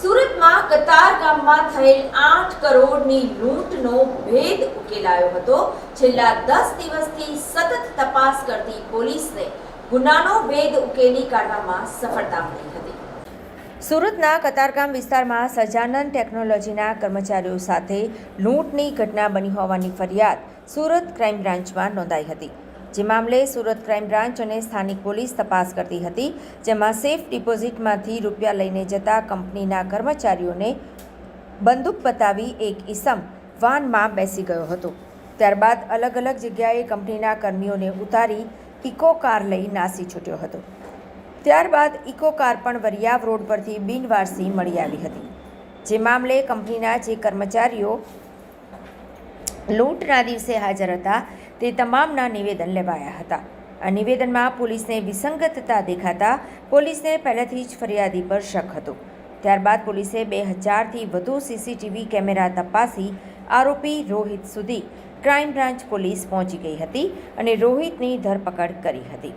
સુરતમાં કતાર ગામમાં થયેલ આઠ કરોડની લૂંટનો ભેદ ઉકેલાયો હતો. છેલ્લા દસ દિવસથી સતત તપાસ કરતી પોલીસને ગુનાનો ભેદ ઉકેલી કાઢવામાં સફળતા મળી હતી. સુરતના કતારગામ વિસ્તારમાં સજાનંદ ટેકનોલોજીના કર્મચારીઓ સાથે લૂંટની ઘટના બની હોવાની ફરિયાદ સુરત ક્રાઇમ બ્રાન્ચમાં નોંધાઈ હતી. જે મામલે સુરત ક્રાઇમ બ્રાન્ચ અને સ્થાનિક પોલીસ તપાસ કરતી હતી, જેમાં સેફ ડિપોઝિટમાંથી રૂપિયા લઈને જતા કંપનીના કર્મચારીઓને બંદૂક બતાવી એક ઈસમ વાનમાં બેસી ગયો હતો. ત્યારબાદ અલગ અલગ જગ્યાએ કંપનીના કર્મીઓને ઉતારી ઇકો કાર લઈ નાસી છૂટ્યો હતો. ત્યારબાદ ઇકો કાર પણ વરિયાવ રોડ પરથી બિનવારસી મળી આવી હતી. જે મામલે કંપનીના જે કર્મચારીઓ લૂંટના દિવસે હાજર હતા તે તમામના નિવેદન લેવાયા હતા. આ નિવેદનમાં પોલીસને વિસંગતતા દેખાતા પોલીસને પહેલેથી જ ફરિયાદી પર શક હતો. ત્યારબાદ પોલીસે બે હજારથી વધુ સીસીટીવી કેમેરા તપાસી આરોપી રોહિત સુધી ક્રાઇમ બ્રાન્ચ પોલીસ પહોંચી ગઈ હતી અને રોહિતની ધરપકડ કરી હતી.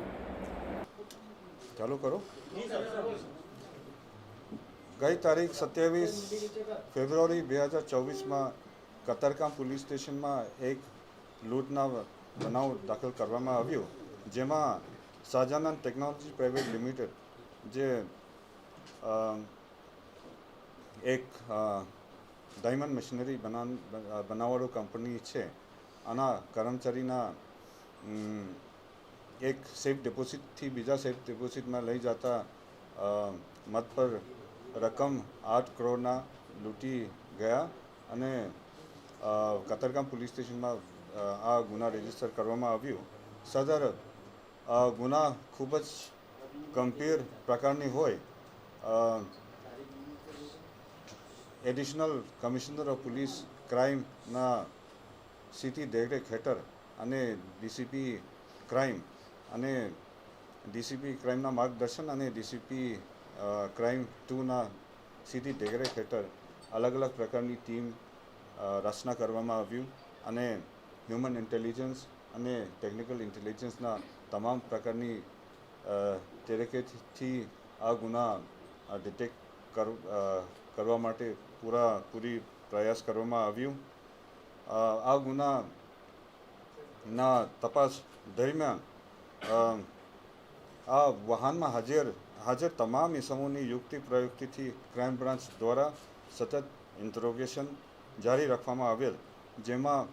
ચાલુ કરો. ગઈ તારીખ સત્યાવીસ ફેબ્રુઆરી બે હજાર ચોવીસમાં કતરકામ પોલીસ સ્ટેશનમાં એક લૂંટના બનાવ દાખલ કરવામાં આવ્યો, જેમાં શાહજાનંદ ટેકનોલોજી પ્રાઇવેટ લિમિટેડ જે એક ડાયમંડ મશીનરી બનાવ બનાવવાળો કંપની છે. આના કર્મચારીના એક સેફ ડિપોઝિટથી બીજા સેફ ડિપોઝિટમાં લઈ જતા મત પર રકમ આઠ કરોડના લૂંટી ગયા અને કતરગામ પોલીસ સ્ટેશનમાં આ ગુના રજિસ્ટર કરવામાં આવ્યું. સદર ગુના ખૂબ જ ગંભીર પ્રકારની હોય. એડિશનલ કમિશનર ઓફ પોલીસ ક્રાઇમના સીટી દેખરેખ હેઠળ અને ડીસીપી ક્રાઇમ અને ડીસીપી ક્રાઇમના માર્ગદર્શન અને ડીસીપી ક્રાઇમ ટુના સીધી દેખરેખ હેઠળ અલગ અલગ પ્રકારની ટીમ રચના કરવામાં આવ્યું અને હ્યુમન ઇન્ટેલિજન્સ અને ટેકનિકલ ઇન્ટેલિજન્સના તમામ પ્રકારની અ, આ ગુના ડિટેક્ટ કર કરવા માટે પૂરા પૂરી પ્રયાસ કરવામાં આવ્યું. આ ગુનાના તપાસ દરમિયાન આ વાહનમાં હાજર હાજર તમામ ઇસમોની યુક્તિ પ્રયુક્તિથી ક્રાઇમ બ્રાન્ચ દ્વારા સતત ઇન્ટ્રોગેશન જારી રાખવામાં આવેલ જેમાં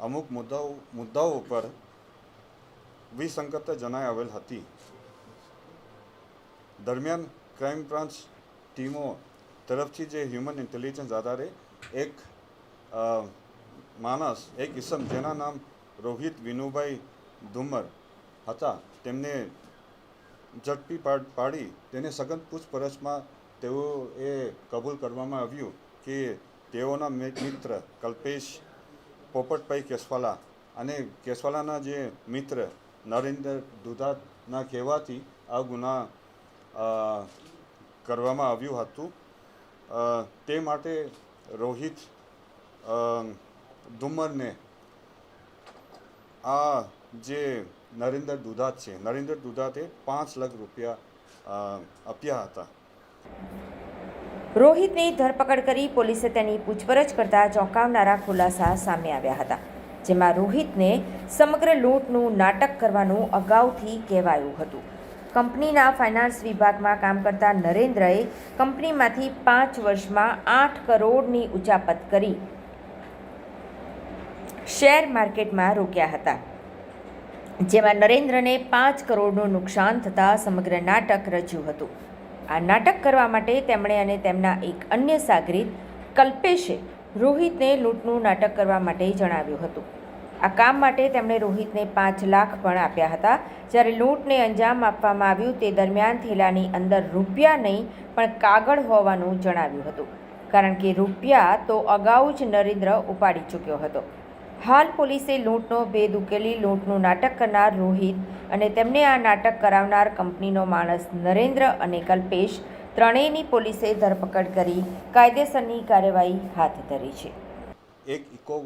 અમુક મુદ્દાઓ મુદ્દાઓ પર વિસંગતતા જણાઈ આવેલ હતી. દરમિયાન ક્રાઇમ બ્રાન્ચ ટીમો તરફથી જે હ્યુમન ઇન્ટેલિજન્સ આધારે એક માણસ, એક ઇસમ જેના નામ રોહિત વિનુભાઈ ધુમર હતા, તેમને ઝડપી પાડી તેને સઘન પૂછપરછમાં તેઓ એ કબૂલ કરવામાં આવ્યું કે તેઓના મિત્ર કલ્પેશ પોપટભાઈ કેસવાલા અને કેસવાલાના જે મિત્ર નરેન્દ્ર દુધાતના કહેવાથી આ ગુના કરવામાં આવ્યું હતું. તે માટે રોહિત ધુમ્મરને આ જે નરેન્દ્ર દુધાત છે, નરેન્દ્ર દુધાતે પાંચ લાખ રૂપિયા આપ્યા હતા. રોહિતની ધરપકડ કરી પોલીસે તેની પૂછપરછ કરતા ચોંકાવનારા ખુલાસા સામે આવ્યા હતા, જેમાં રોહિતને સમગ્ર લૂંટનું નાટક કરવાનું અગાઉથી કહેવાયું હતું. કંપનીના ફાઇનાન્સ વિભાગમાં કામ કરતા નરેન્દ્રએ કંપનીમાંથી પાંચ વર્ષમાં આઠ કરોડની ઉચાપત કરી શેર માર્કેટમાં રોક્યા હતા, જેમાં નરેન્દ્રને પાંચ કરોડનું નુકસાન થતાં સમગ્ર નાટક રચ્યું હતું. આ નાટક કરવા માટે તેમણે અને તેમના એક અન્ય સાગરીત કલ્પેશે રોહિતને લૂંટનું નાટક કરવા માટે જણાવ્યું હતું. આ કામ માટે તેમણે રોહિતને પાંચ લાખ પણ આપ્યા હતા. જ્યારે લૂંટને અંજામ આપવામાં આવ્યું તે દરમિયાન થેલાની અંદર રૂપિયા નહીં, પણ કાગળ હોવાનું જણાવ્યું હતું. કારણ કે રૂપિયા તો અગાઉ જ નરેન્દ્ર ઉપાડી ચૂક્યો હતો. હાલ પોલીસે લૂંટનો ભેદ ઉકેલી લૂંટનું નાટક કરનાર રોહિત અને તેમને આ નાટક કરાવનાર કંપનીનો માણસ નરેન્દ્ર અને કલ્પેશ ત્રણેયની પોલીસે ધરપકડ કરી કાયદેસરની કાર્યવાહી હાથ ધરી છે. એક ઇકો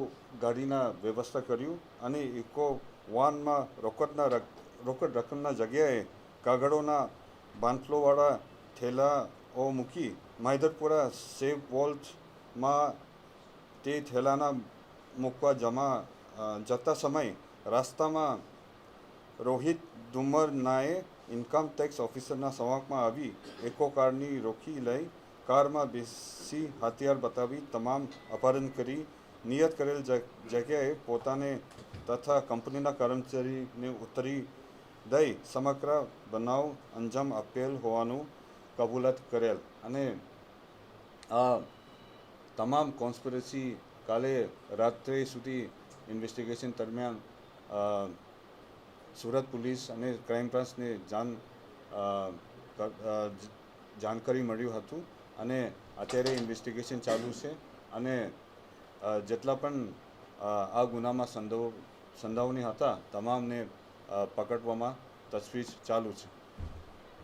ગાડીના વ્યવસ્થા કર્યું અને ઇકો વાનમાં રોકડના રક- રોકડ રકમના જગ્યાએ કાગળોના બાંથલોવાળા થેલાઓ મૂકી માહિદરપુરા સેવ વોલ્ટમાં તે થેલાના મૂકવા જમા જતા સમય રસ્તામાં રોહિત દુમરનાએ ઇન્કમ ટેક્સ ઓફિસરના સંવાકમાં આવી એકો કારની રોકી લઈ કારમાં બેસી હથિયાર બતાવી તમામ અપહરણ કરી નિયત કરેલ જગ્યાએ પોતાને તથા કંપનીના કર્મચારીને ઉતરી દઈ સમગ્ર બનાવ અંજામ આપેલ હોવાનું કબૂલાત કરેલ અને આ તમામ કોન્સ્પિરસી કાલે રાત્રે સુધી ઇન્વેસ્ટિગેશન દરમિયાન સુરત પોલીસ અને ક્રાઇમ બ્રાન્ચને જાણ જાણકારી મળ્યું હતું અને અત્યારે ઇન્વેસ્ટિગેશન ચાલુ છે અને જેટલા પણ આ ગુનામાં સંદો સંડોવણી હતા, તમામને પકડવામાં તજવીજ ચાલુ છે.